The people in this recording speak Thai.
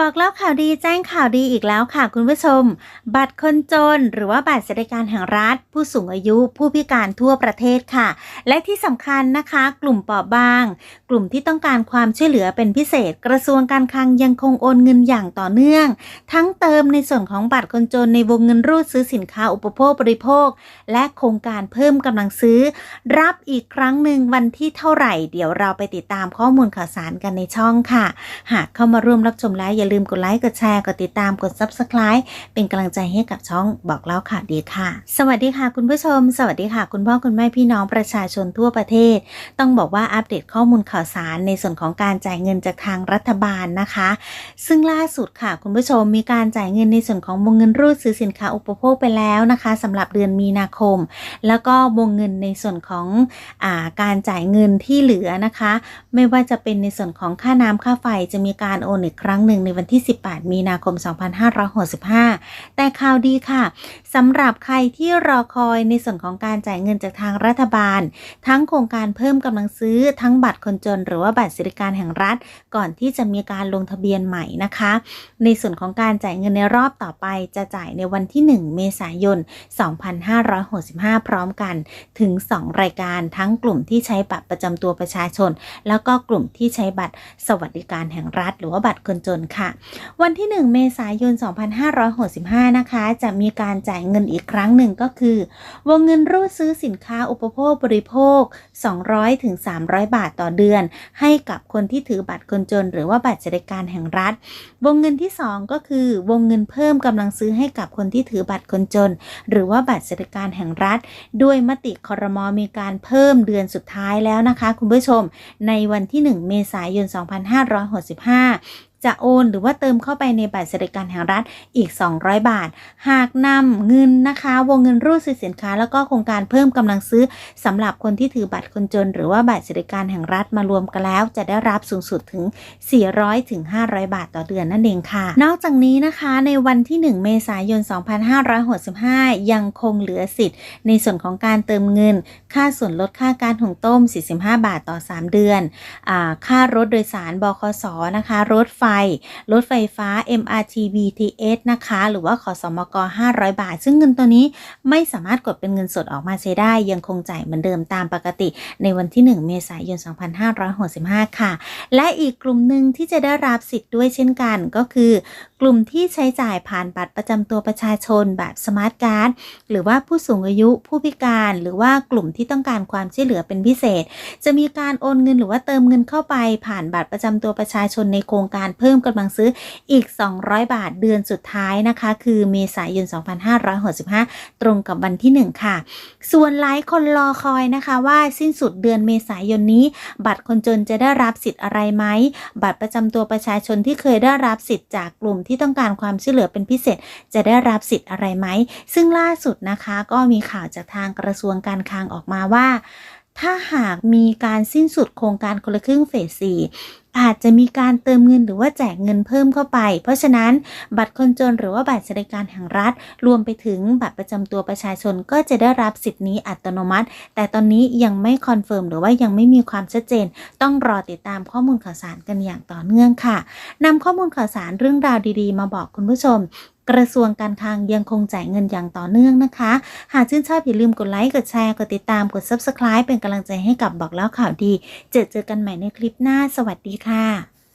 บอกเล่าข่าวดีแจ้งข่าวดีอีกแล้วค่ะคุณผู้ชม บัตรคนจน หรือว่าบัตรสวัสดิการแห่งรัฐ ผู้สูงอายุผู้พิการทั่วประเทศค่ะ และที่สำคัญนะคะ กลุ่มเปราะบาง กลุ่มที่ต้องการความช่วยเหลือเป็นพิเศษ กระทรวงการคลังยังคงโอนเงินอย่างต่อเนื่อง ทั้งเติมในส่วนของบัตรคนจนในวงเงินรูดซื้อสินค้าอุปโภคบริโภค และโครงการเพิ่มกำลังซื้อ รับอีกครั้งหนึ่งวันที่เท่าไหร่ เดี๋ยวเราไปติดตามข้อมูลข่าวสารกันในช่องค่ะ หากเข้ามาร่วมรับชมแล้วอย่าลืมกดไลค์ กดแชร์ กดติดตาม กด Subscribe เป็นกำลังใจให้กับช่องบอกเล่าข่าวดีค่ะ สวัสดีค่ะคุณผู้ชม สวัสดีค่ะ คุณพ่อคุณแม่พี่น้องประชาชนทั่วประเทศ ต้องบอกว่าอัปเดตข้อมูลข่าวสารในส่วนของการจ่ายเงินจากทางรัฐบาลนะคะ ซึ่งล่าสุดค่ะ คุณผู้ชมมีการจ่ายเงินในส่วนของวงเงินรูดซื้อสินค้าอุปโภคไปแล้วนะคะสำหรับเดือนมีนาคม แล้วก็วงเงินในส่วนของอาการจ่ายเงินที่เหลือนะคะ ไม่ว่าจะเป็นในส่วนของค่าน้ำค่าไฟจะมีการโอนอีกครั้งหนึ่งในวันที่ 18 มีนาคม 2565 แต่ข่าวดีค่ะสำหรับใครที่รอคอยในส่วนของการจ่ายเงินจากทางรัฐบาล ทั้งโครงการเพิ่มกำลังซื้อทั้งบัตรคนจน หรือว่าบัตรสวัสดิการแห่งรัฐ ก่อนที่จะมีการลงทะเบียนใหม่นะคะ ในส่วนของการจ่ายเงินในรอบต่อไป จะจ่ายในวันที่ 1 เมษายน 2565 พร้อมกันถึง 2 รายการทั้งกลุ่มที่ใช้บัตรประจำตัวประชาชน แล้วก็กลุ่มที่ใช้บัตรสวัสดิการแห่งรัฐ หรือว่าบัตรคนจนค่ะวันที่ 1 เมษายน 2565 นะคะ จะมีการจ่ายเงินอีกครั้งหนึ่งก็คือ วงเงินรูดซื้อสินค้าอุปโภคบริโภค 200ถึง300 บาทต่อเดือน ให้กับคนที่ถือบัตรคนจน หรือว่าบัตรสวัสดิการแห่งรัฐ วงเงินที่ 2 ก็คือ วงเงินเพิ่มกำลังซื้อให้กับคนที่ถือบัตรคนจน หรือว่าบัตรสวัสดิการแห่งรัฐ ด้วยมติคอรมอมีการเพิ่มเดือนสุดท้ายแล้วนะคะ คุณผู้ชม ในวันที่ 1 เมษายน 2565 จะโอนหรือว่าเติมเข้าไปในบัตรสวัสดิการแห่งรัฐอีก 200 บาท หากนำเงินนะคะ วงเงินรูดซื้อสินค้า แล้วก็โครงการเพิ่มกำลังซื้อสำหรับคนที่ถือบัตรคนจน หรือว่าบัตรสวัสดิการแห่งรัฐมารวมกันแล้ว จะได้รับสูงสุดถึง 400ถึง500 บาทต่อเดือนนั่นเองค่ะ นอกจากนี้นะคะในวันที่ 1 เมษายน 2565 ยังคงเหลือสิทธิ์ ในส่วนของการเติมเงิน ค่าส่วนลดค่าการหุงต้ม 45 บาทต่อ 3 เดือนอค่ารถโดยสารบคสนะคะ รถไฟรถไฟฟ้า MRT BTS นะคะ หรือว่าขอสมก 500 บาท ซึ่งเงินตัวนี้ไม่สามารถกดเป็นเงินสดออกมาใช้ได้ ยังคงจ่ายเหมือนเดิมตามปกติ ในวันที่ 1 เมษายน 2565 ค่ะ และอีกกลุ่มหนึ่งที่จะได้รับสิทธิ์ด้วยเช่นกันก็คือ กลุ่มที่ใช้จ่ายผ่านบัตรประจำตัวประชาชนแบบสมาร์ทการ์ดหรือว่าผู้สูงอายุผู้พิการหรือว่ากลุ่มที่ต้องการความช่วยเหลือเป็นพิเศษ จะมีการโอนเงินหรือว่าเติมเงินเข้าไปผ่านบัตรประจำตัวประชาชนในโครงการพิ่มกำลังซื้ออีก 200 บาทเดือนสุดท้ายนะคะ คือเมษายน 2565 ตรงกับวันที่ 1 ค่ะ ส่วนหลายคนรอคอยนะคะว่าสิ้นสุดเดือนเมษายนนี้ บัตรคนจนจะได้รับสิทธิ์อะไรไหม บัตรประจำตัวประชาชนที่เคยได้รับสิทธิ์จากกลุ่มที่ต้องการความช่วยเหลือเป็นพิเศษ จะได้รับสิทธิ์อะไรไหม ซึ่งล่าสุดนะคะก็มีข่าวจากทางกระทรวงการคลังออกมาว่า ถ้าหากมีการสิ้นสุดโครงการคนละครึ่งเฟส 4 อาจจะมีการเติมเงินหรือว่าแจกเงินเพิ่มเข้าไป เพราะฉะนั้นบัตรคนจนหรือว่าบัตรสวัสดิการแห่งรัฐ รวมไปถึงบัตรประจำตัวประชาชนก็จะได้รับสิทธินี้อัตโนมัติ แต่ตอนนี้ยังไม่คอนเฟิร์มหรือว่ายังไม่มีความชัดเจน ต้องรอติดตามข้อมูลข่าวสารกันอย่างต่อเนื่องค่ะนำข้อมูลข่าวสารเรื่องราวดีๆ มาบอกคุณผู้ชม กระทรวงการคลังยังคงจ่ายเงินอย่างต่อเนื่องนะคะ หากชื่นชอบอย่าลืมกดไลค์ กดแชร์ กดติดตาม กด Subscribe เป็นกำลังใจให้กับบอกเล่าข่าวดี เจอเจอกันใหม่ในคลิปหน้า สวัสดีค่ะ